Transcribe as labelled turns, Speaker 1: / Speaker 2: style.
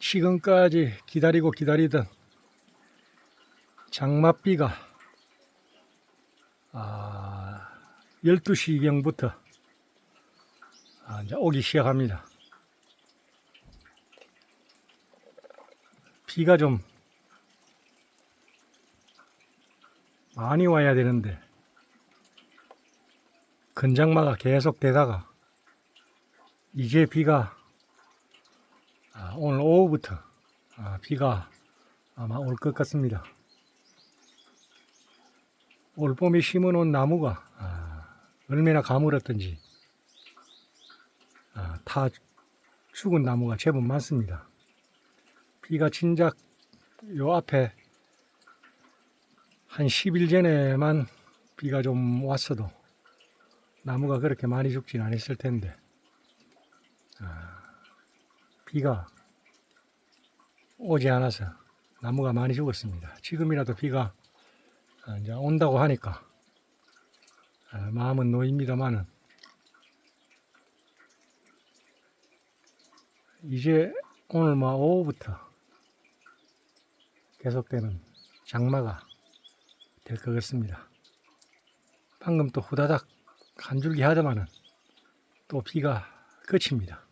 Speaker 1: 지금까지 기다리고 기다리던 장맛비가 아, 12시경부터 아, 이제 오기 시작합니다. 비가 좀 많이 와야 되는데 근장마가 계속 되다가 이제 비가 아, 오늘 오후부터 아, 비가 아마 올 것 같습니다. 올 봄에 심어놓은 나무가 아, 얼마나 가물었던지 아, 다 죽은 나무가 제법 많습니다. 비가 진작 요 앞에 한 10일 전에만 비가 좀 왔어도 나무가 그렇게 많이 죽진 않았을 텐데 아, 비가 오지 않아서 나무가 많이 죽었습니다. 지금이라도 비가 아, 이제 온다고 하니까 아, 마음은 놓입니다만은 이제 오늘 뭐 오후부터 계속되는 장마가 될 것 같습니다. 방금 또 후다닥 한 줄기 하더만은 또 비가 그칩니다.